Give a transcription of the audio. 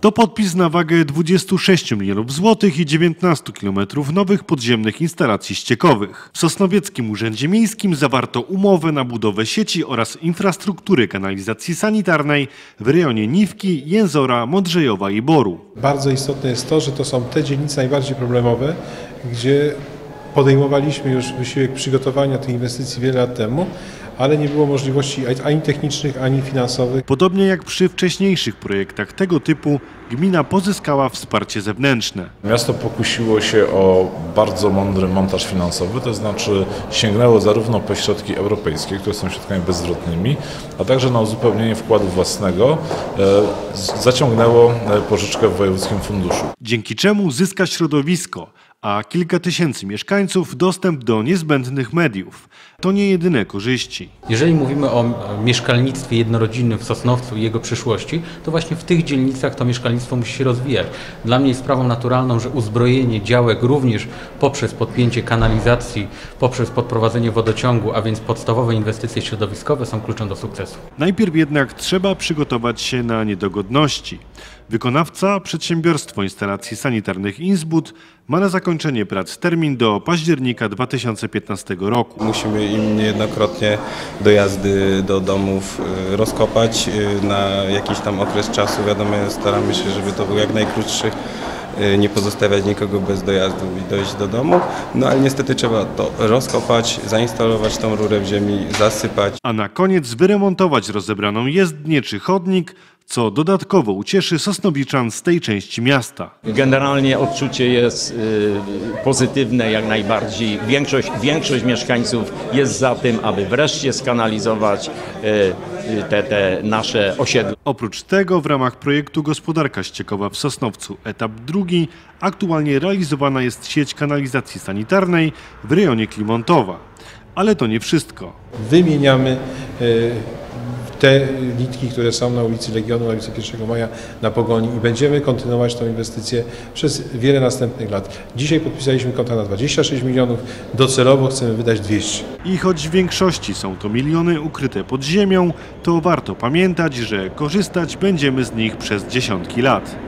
To podpis na wagę 26 milionów złotych i 19 kilometrów nowych podziemnych instalacji ściekowych. W Sosnowieckim Urzędzie Miejskim zawarto umowę na budowę sieci oraz infrastruktury kanalizacji sanitarnej w rejonie Niwki, Jęzora, Modrzejowa i Boru. Bardzo istotne jest to, że to są te dzielnice najbardziej problemowe, gdzie podejmowaliśmy już wysiłek przygotowania tych inwestycji wiele lat temu, ale nie było możliwości ani technicznych, ani finansowych. Podobnie jak przy wcześniejszych projektach tego typu, gmina pozyskała wsparcie zewnętrzne. Miasto pokusiło się o bardzo mądry montaż finansowy, to znaczy sięgnęło zarówno po środki europejskie, które są środkami bezzwrotnymi, a także na uzupełnienie wkładu własnego e, zaciągnęło e, pożyczkę w Wojewódzkim Funduszu. dzięki czemu zyska środowisko, a kilka tysięcy mieszkańców dostęp do niezbędnych mediów. To nie jedyne korzyści. Jeżeli mówimy o mieszkalnictwie jednorodzinnym w Sosnowcu i jego przyszłości, to właśnie w tych dzielnicach to mieszkalnictwo musi się rozwijać. Dla mnie jest sprawą naturalną, że uzbrojenie działek również poprzez podpięcie kanalizacji, poprzez podprowadzenie wodociągu, a więc podstawowe inwestycje środowiskowe są kluczem do sukcesu. Najpierw jednak trzeba przygotować się na niedogodności. Wykonawca, przedsiębiorstwo instalacji sanitarnych Innsbruck, ma na zakończenie prac termin do października 2015 roku. Musimy im niejednokrotnie dojazdy do domów y, rozkopać y, na jakiś tam okres czasu. Wiadomo, staramy się, żeby to był jak najkrótszy, y, nie pozostawiać nikogo bez dojazdu i dojść do domu. No ale niestety trzeba to rozkopać, zainstalować tą rurę w ziemi, zasypać. A na koniec wyremontować rozebraną jezdnię czy chodnik, co dodatkowo ucieszy Sosnowiczan z tej części miasta. Generalnie odczucie jest y, pozytywne jak najbardziej. Większość, większość mieszkańców jest za tym, aby wreszcie skanalizować y, y, te, te nasze osiedla. Oprócz tego w ramach projektu Gospodarka Ściekowa w Sosnowcu etap drugi aktualnie realizowana jest sieć kanalizacji sanitarnej w rejonie Klimontowa. Ale to nie wszystko. Wymieniamy y, te litki, które są na ulicy Legionu, na ulicy 1 Maja, na Pogoni i będziemy kontynuować tą inwestycję przez wiele następnych lat. Dzisiaj podpisaliśmy kontrakt na 26 milionów, docelowo chcemy wydać 200. I choć w większości są to miliony ukryte pod ziemią, to warto pamiętać, że korzystać będziemy z nich przez dziesiątki lat.